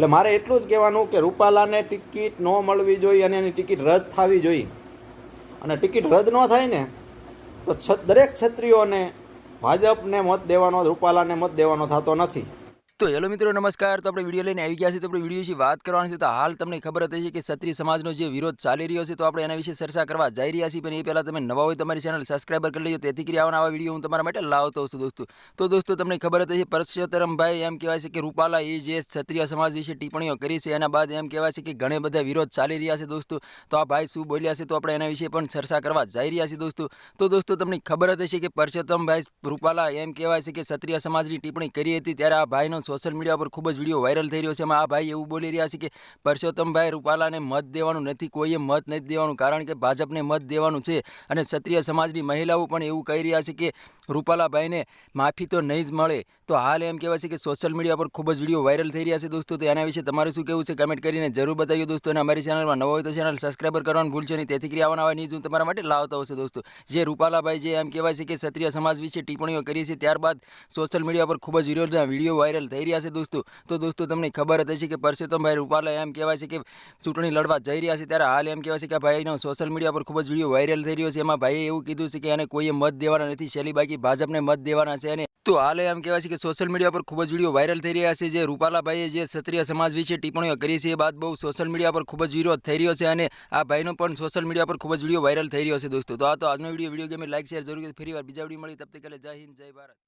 એટલે મારે એટલું જ કહેવાનું કે રૂપાલાને ટિકિટ ન મળવી જોઈએ અને એની ટિકિટ રદ થવી જોઈએ. અને ટિકિટ રદ ન થાય ને, તો દરેક છત્રીઓને ભાજપને મત દેવાનો, રૂપાલાને મત દેવાનો થતો નથી. તો હેલો મિત્રો, નમસ્કાર. તો આપણે વીડિયો લઈને આવી ગયા છે તો આપણે વીડિયો વિશે વાત કરવાની છે. તો હાલ તમને ખબર હતી છે કે ક્ષત્રિય સમાજનો જે વિરોધ ચાલી રહ્યો છે, તો આપણે એના વિશે ચર્ચા કરવા જઈ રહ્યા છીએ. પણ એ પહેલાં તમે નવા હોય તમારી ચેનલ સબસ્ક્રાઈબર કરી લેજો. તેથી કરી આવવાના આવા વીડિયો હું તમારા માટે લાવતો છું, દોસ્તો. તો દોસ્તો, તમને ખબર હતી પરસોત્તરમભાઈ એમ કહેવાય છે કે રૂપાલા એ જે ક્ષત્રિય સમાજ વિશે ટિપ્પણીઓ કરી છે, એના બાદ એમ કહેવાય છે કે ઘણા બધા વિરોધ ચાલી રહ્યા છે, દોસ્તો. તો આ ભાઈ શું બોલ્યા છે, તો આપણે એના વિશે પણ ચર્ચા કરવા જઈ રહ્યા છીએ, દોસ્તો. તો દોસ્તો, તમને ખબર હતી છે કે પરસોત્તમભાઈ રૂપાલા એમ કહેવાય છે કે ક્ષત્રિય સમાજની ટિપ્પણી કરી હતી, ત્યારે આ ભાઈનો સોશિયલ મીડિયા પર ખૂબ જ વીડિયો વાયરલ થઈ રહ્યો છે. એમાં આ ભાઈ એવું બોલી રહ્યા છે કે પરસોત્તમભાઈ રૂપાલાને મત દેવાનું નથી, કોઈએ મત નથી દેવાનું કારણ કે ભાજપને મત દેવાનું છે અને ક્ષત્રિય સમાજની મહિલાઓ પણ એવું કહી રહ્યા છે કે રૂપાલાભાઈને માફી તો નહીં જ મળે. તો હાલ એમ કહેવાય છે કે સોશિયલ મીડિયા પર ખૂબ જ વીડિયો વાયરલ થઈ રહ્યા છે દોસ્તો. તો એના વિશે તમારે શું કહેવું છે? કમેન્ટ કરીને જરૂર બતાવ્યો દોસ્તો. અને અમારી ચેનલમાં નવો હોય તો ચેનલ સબસ્ક્રાઈબર કરવાનું ભૂલશો નહીં. તેથી કરી આવવાના ન્યૂઝ હું તમારા માટે લાવતો હશે દોસ્તો. જે રૂપાલાભાઈ જે એમ કહેવાય છે કે ક્ષત્રિય સમાજ વિશે ટિપ્પણીઓ કરી છે, ત્યારબાદ સોશિયલ મીડિયા પર ખૂબ જ વિરોધના વીડિયો વાયરલ થઈ રહ્યા છે દોસ્તો. તો દોસ્તો, તમને ખબર હતી છે કે પરસોત્તમભાઈ રૂપાલા એમ કહેવાય છે કે ચૂંટણી લડવા જઈ રહ્યા છે, ત્યારે હાલ એમ કહેવાય છે કે ભાઈનો સોશિયલ મીડિયા પર ખૂબ જ વીડિયો વાયરલ થઈ રહ્યો છે. એમાં ભાઈએ એવું કીધું છે કે એને કોઈએ મત દેવાના નથી. શૈલી બાકી ભાજપને મત દેવાના છે અને તો હાલ એમ કહેવાય છે કે સોશિયલ મીડિયા પર ખૂબ જ વીડિયો વાયરલ થઈ રહ્યા છે. જે રૂપાલાભાઈએ જે ક્ષત્રિય સમાજ વિશે ટિપ્પણીઓ કરી છે એ બાદ બહુ સોશિયલ મીડિયા પર ખૂબ જ વિરોધ થઈ રહ્યો છે અને આ ભાઈનો પણ સોશિયલ મીડિયા પર ખૂબ જ વીડિયો વાયરલ થઈ રહ્યો છે દોસ્તો. તો આ તો આજનો video video game like share જરૂર ફરી વાર બીજા વીડિયો મળી. તબ તક જય હિન્દ, જય ભારત.